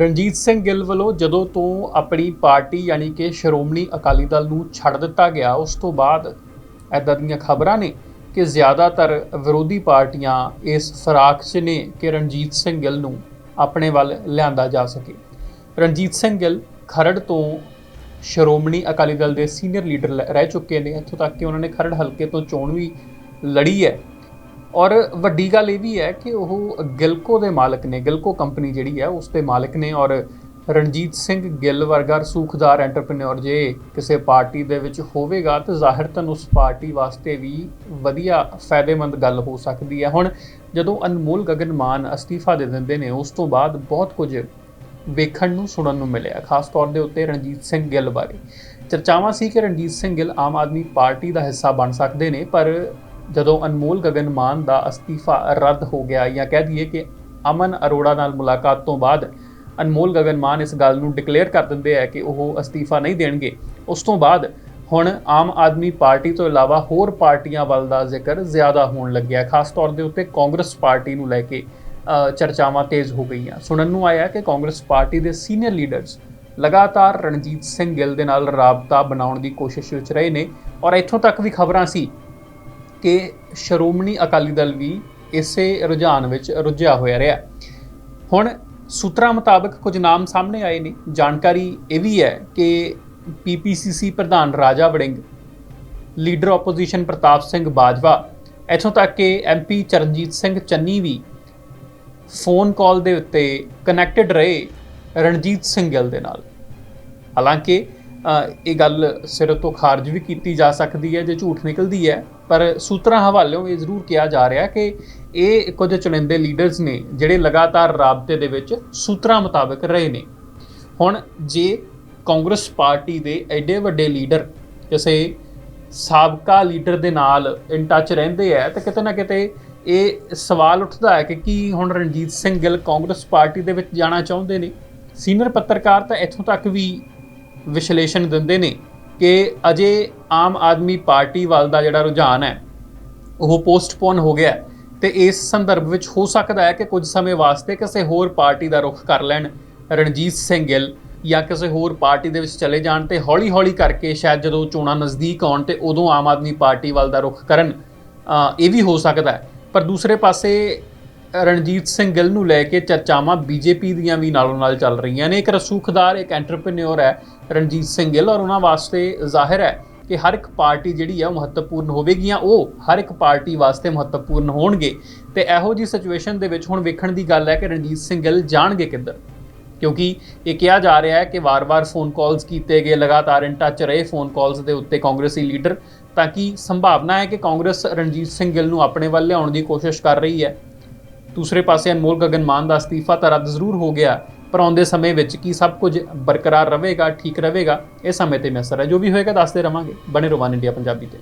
ਰਣਜੀਤ ਸਿੰਘ ਗਿੱਲ ਵੱਲੋਂ ਜਦੋਂ ਤੋਂ ਆਪਣੀ ਪਾਰਟੀ ਯਾਨੀ ਕਿ ਸ਼੍ਰੋਮਣੀ ਅਕਾਲੀ ਦਲ ਨੂੰ ਛੱਡ ਦਿੱਤਾ ਗਿਆ, ਉਸ ਤੋਂ ਬਾਅਦ ਐਦਾਂ ਦੀਆਂ ਖਬਰਾਂ ਨੇ ਕਿ ਜ਼ਿਆਦਾਤਰ ਵਿਰੋਧੀ ਪਾਰਟੀਆਂ ਇਸ ਫਰਾਕ 'ਚ ਨੇ ਕਿ ਰਣਜੀਤ ਸਿੰਘ ਗਿੱਲ ਨੂੰ ਆਪਣੇ ਵੱਲ ਲਿਆਂਦਾ ਜਾ ਸਕੇ। ਰਣਜੀਤ ਸਿੰਘ ਗਿੱਲ ਖਰੜ ਤੋਂ ਸ਼੍ਰੋਮਣੀ ਅਕਾਲੀ ਦਲ ਦੇ ਸੀਨੀਅਰ ਲੀਡਰ ਲ- ਰਹਿ ਚੁੱਕੇ ਨੇ। ਇੱਥੋਂ ਤੱਕ ਕਿ ਉਹਨਾਂ ਨੇ ਖਰੜ ਹਲਕੇ ਤੋਂ ਚੋਣ ਵੀ ਲੜੀ ਹੈ। ਔਰ ਵੱਡੀ ਗੱਲ ਇਹ ਵੀ ਹੈ ਕਿ ਉਹ ਗਿਲਕੋ ਦੇ ਮਾਲਕ ਨੇ, ਗਿਲਕੋ ਕੰਪਨੀ ਜਿਹੜੀ ਹੈ, ਉਸ ਦੇ ਮਾਲਕ ਨੇ ਔਰ ਰਣਜੀਤ ਸਿੰਘ ਗਿੱਲ ਵਰਗਾ ਸੂਖਦਾਰ ਐਂਟਰਪ੍ਰੀਨਿਓਰ ਜੇ ਕਿਸੇ ਪਾਰਟੀ ਦੇ ਵਿੱਚ ਹੋਵੇਗਾ ਤਾਂ ਜ਼ਾਹਿਰਤਨ ਉਸ ਪਾਰਟੀ ਵਾਸਤੇ ਵੀ ਵਧੀਆ ਫਾਇਦੇਮੰਦ ਗੱਲ ਹੋ ਸਕਦੀ ਹੈ। ਹੁਣ ਜਦੋਂ ਅਨਮੋਲ ਗਗਨ ਮਾਨ ਅਸਤੀਫਾ ਦੇ ਦਿੰਦੇ ਨੇ, ਉਸ ਤੋਂ ਬਾਅਦ ਬਹੁਤ ਕੁਝ ਵੇਖਣ ਨੂੰ, ਸੁਣਨ ਨੂੰ ਮਿਲਿਆ, ਖਾਸ ਤੌਰ ਦੇ ਉੱਤੇ ਰਣਜੀਤ ਸਿੰਘ ਗਿੱਲ ਬਾਰੇ। ਚਰਚਾਵਾਂ ਸੀ ਕਿ ਰਣਜੀਤ ਸਿੰਘ ਗਿੱਲ ਆਮ ਆਦਮੀ ਪਾਰਟੀ ਦਾ ਹਿੱਸਾ ਬਣ ਸਕਦੇ ਨੇ, ਪਰ ਜਦੋਂ ਅਨਮੋਲ ਗਗਨ ਮਾਨ ਦਾ ਅਸਤੀਫਾ ਰੱਦ ਹੋ ਗਿਆ ਜਾਂ ਕਹਿ ਦਈਏ ਕਿ ਅਮਨ ਅਰੋੜਾ ਨਾਲ ਮੁਲਾਕਾਤ ਤੋਂ ਬਾਅਦ ਅਨਮੋਲ ਗਗਨ ਮਾਨ ਇਸ ਗੱਲ ਨੂੰ ਡਿਕਲੇਅਰ ਕਰ ਦਿੰਦੇ ਆ ਕਿ ਉਹ ਅਸਤੀਫਾ ਨਹੀਂ ਦੇਣਗੇ। ਉਸ ਤੋਂ ਬਾਅਦ ਹੁਣ ਆਮ ਆਦਮੀ ਪਾਰਟੀ ਤੋਂ ਇਲਾਵਾ ਹੋਰ ਪਾਰਟੀਆਂ ਵੱਲ ਦਾ ਜ਼ਿਕਰ ਜ਼ਿਆਦਾ ਹੋਣ ਲੱਗਿਆ। ਖਾਸ ਤੌਰ ਦੇ ਉੱਤੇ ਕਾਂਗਰਸ ਪਾਰਟੀ ਨੂੰ ਲੈ ਕੇ ਚਰਚਾਵਾਂ ਤੇਜ਼ ਹੋ ਗਈਆਂ। ਸੁਣਨ ਨੂੰ ਆਇਆ ਕਿ ਕਾਂਗਰਸ ਪਾਰਟੀ ਦੇ ਸੀਨੀਅਰ ਲੀਡਰਸ ਲਗਾਤਾਰ ਰਣਜੀਤ ਸਿੰਘ ਗਿੱਲ ਦੇ ਨਾਲ ਰਾਬਤਾ ਬਣਾਉਣ ਦੀ ਕੋਸ਼ਿਸ਼ ਵਿੱਚ ਰਹੇ ਨੇ ਔਰ ਇੱਥੋਂ ਤੱਕ ਵੀ ਖਬਰਾਂ ਸੀ ਕਿ ਸ਼੍ਰੋਮਣੀ ਅਕਾਲੀ ਦਲ ਵੀ ਇਸੇ ਰੁਝਾਨ ਵਿੱਚ ਰੁੱਝਿਆ ਹੋਇਆ ਰਿਹਾ। ਹੁਣ ਸੂਤਰਾਂ ਮੁਤਾਬਕ ਕੁਝ ਨਾਮ ਸਾਹਮਣੇ ਆਏ ਨੇ। ਜਾਣਕਾਰੀ ਇਹ ਵੀ ਹੈ ਕਿ ਪੀਪੀਸੀਸੀ ਪ੍ਰਧਾਨ ਰਾਜਾ ਵੜਿੰਗ, ਲੀਡਰ ਆਪੋਜੀਸ਼ਨ ਪ੍ਰਤਾਪ ਸਿੰਘ ਬਾਜਵਾ, ਇੱਥੋਂ ਤੱਕ ਕਿ ਐਮਪੀ ਚਰਨਜੀਤ ਸਿੰਘ ਚੰਨੀ ਵੀ ਫੋਨ ਕਾਲ ਦੇ ਉੱਤੇ ਕਨੈਕਟਡ ਰਹੇ ਰਣਜੀਤ ਸਿੰਘ ਗਿੱਲ ਦੇ ਨਾਲ। ਹਾਲਾਂਕਿ ਇਹ ਗੱਲ ਸਿਰ ਤੋਂ ਖਾਰਜ ਵੀ ਕੀਤੀ ਜਾ ਸਕਦੀ ਹੈ, ਜੇ ਝੂਠ ਨਿਕਲਦੀ ਹੈ। ਪਰ ਸੂਤਰਾਂ ਹਵਾਲਿਓਂ ਇਹ ਜ਼ਰੂਰ ਕਿਹਾ ਜਾ ਰਿਹਾ ਕਿ ਇਹ ਕੁਝ ਚੁਣਿੰਦੇ ਲੀਡਰਸ ਨੇ, ਜਿਹੜੇ ਲਗਾਤਾਰ ਰਾਬਤੇ ਦੇ ਵਿੱਚ ਸੂਤਰਾਂ ਮੁਤਾਬਕ ਰਹੇ ਨੇ। ਹੁਣ ਜੇ ਕਾਂਗਰਸ ਪਾਰਟੀ ਦੇ ਐਡੇ ਵੱਡੇ ਲੀਡਰ ਕਿਸੇ ਸਾਬਕਾ ਲੀਡਰ ਦੇ ਨਾਲ ਇਨ ਟੱਚ ਰਹਿੰਦੇ ਆ, ਤਾਂ ਕਿਤੇ ਨਾ ਕਿਤੇ ਇਹ ਸਵਾਲ ਉੱਠਦਾ ਹੈ ਕਿ ਕੀ ਹੁਣ ਰਣਜੀਤ ਸਿੰਘ ਗਿੱਲ ਕਾਂਗਰਸ ਪਾਰਟੀ ਦੇ ਵਿੱਚ ਜਾਣਾ ਚਾਹੁੰਦੇ ਨੇ? ਸੀਨੀਅਰ ਪੱਤਰਕਾਰ ਤਾਂ ਇੱਥੋਂ ਤੱਕ ਵੀ ਵਿਸ਼ਲੇਸ਼ਣ ਦਿੰਦੇ ਨੇ ਕਿ ਅਜੇ ਆਮ ਆਦਮੀ ਪਾਰਟੀ ਵੱਲ ਦਾ ਜਿਹੜਾ ਰੁਝਾਨ ਹੈ, ਉਹ ਪੋਸਟਪੋਨ ਹੋ ਗਿਆ ਹੈ ਤੇ ਇਸ ਸੰਦਰਭ ਵਿੱਚ ਹੋ ਸਕਦਾ ਹੈ ਕਿ ਕੁਝ ਸਮੇਂ ਵਾਸਤੇ ਕਿਸੇ ਹੋਰ ਪਾਰਟੀ ਦਾ ਰੁਖ ਕਰ ਲੈਣ, ਰਣਜੀਤ ਸਿੰਘ ਗਿੱਲ ਜਾਂ ਕਿਸੇ ਹੋਰ ਪਾਰਟੀ ਦੇ ਵਿੱਚ ਚਲੇ ਜਾਣ ਤੇ ਹੌਲੀ-ਹੌਲੀ ਕਰਕੇ ਸ਼ਾਇਦ ਜਦੋਂ ਚੋਣਾਂ ਨਜ਼ਦੀਕ ਆਉਣ ਤੇ ਉਦੋਂ ਆਮ ਆਦਮੀ ਪਾਰਟੀ ਵੱਲ ਦਾ ਰੁਖ ਕਰਨ ਇਹ ਵੀ ਹੋ ਸਕਦਾ ਹੈ। ਪਰ ਦੂਸਰੇ ਪਾਸੇ ਰਣਜੀਤ ਸਿੰਘ ਗਿੱਲ ਨੂੰ ਲੈ ਕੇ ਚਰਚਾਵਾਂ ਬੀਜੇਪੀ ਦੀਆਂ ਵੀ ਨਾਲੋਂ ਨਾਲ ਚੱਲ ਰਹੀਆਂ ਨੇ। ਇੱਕ ਰਸੂਖਦਾਰ, ਇੱਕ ਐਂਟਰਪ੍ਰੀਨਿਓਰ ਹੈ ਰਣਜੀਤ ਸਿੰਘ ਗਿੱਲ ਔਰ ਉਹਨਾਂ ਵਾਸਤੇ ਜ਼ਾਹਿਰ ਹੈ ਕਿ ਹਰ ਇੱਕ ਪਾਰਟੀ ਜਿਹੜੀ ਆ ਉਹ ਮਹੱਤਵਪੂਰਨ ਹੋਵੇਗੀਆਂ। ਉਹ ਹਰ ਇੱਕ ਪਾਰਟੀ ਵਾਸਤੇ ਮਹੱਤਵਪੂਰਨ ਹੋਣਗੇ। ਤੇ ਇਹੋ ਜੀ ਸਿਚੁਏਸ਼ਨ ਦੇ ਵਿੱਚ ਹੁਣ ਵੇਖਣ ਦੀ ਗੱਲ ਹੈ ਕਿ ਰਣਜੀਤ ਸਿੰਘ ਗਿੱਲ ਜਾਣਗੇ ਕਿੱਧਰ? ਕਿਉਂਕਿ ਇਹ ਕਿਹਾ ਜਾ ਰਿਹਾ ਹੈ ਕਿ ਵਾਰ-ਵਾਰ ਫੋਨ ਕਾਲਸ ਕੀਤੇ ਗਏ, ਲਗਾਤਾਰ ਇਨ ਟੱਚ ਰਹੇ ਫੋਨ ਕਾਲਸ ਦੇ ਉੱਤੇ ਕਾਂਗਰਸੀ ਲੀਡਰ। ਤਾਂ ਕਿ ਸੰਭਾਵਨਾ ਹੈ ਕਿ ਕਾਂਗਰਸ ਰਣਜੀਤ ਸਿੰਘ ਗਿੱਲ ਨੂੰ ਆਪਣੇ ਵੱਲ ਲਿਆਉਣ ਦੀ ਕੋਸ਼ਿਸ਼ ਕਰ ਰਹੀ ਹੈ? ਦੂਸਰੇ ਪਾਸੇ ਅਨਮੋਲ ਗਗਨ ਮਾਨ ਦਾ ਅਸਤੀਫਾ ਤਾਂ ਰੱਦ ਜ਼ਰੂਰ ਹੋ ਗਿਆ, ਪਰ ਆਉਂਦੇ ਸਮੇਂ ਵਿੱਚ ਕੀ ਸਭ ਕੁਝ ਬਰਕਰਾਰ ਰਹੇਗਾ, ਠੀਕ ਰਹੇਗਾ, ਇਹ ਸਮੇਂ ਤੇ ਮੈਸਰ ਹੈ। ਜੋ ਵੀ ਹੋਏਗਾ, ਦੱਸਦੇ ਰਵਾਂਗੇ। ਬਣੇ ਰਹੋ ਇੰਡੀਆ ਪੰਜਾਬੀ ਤੇ।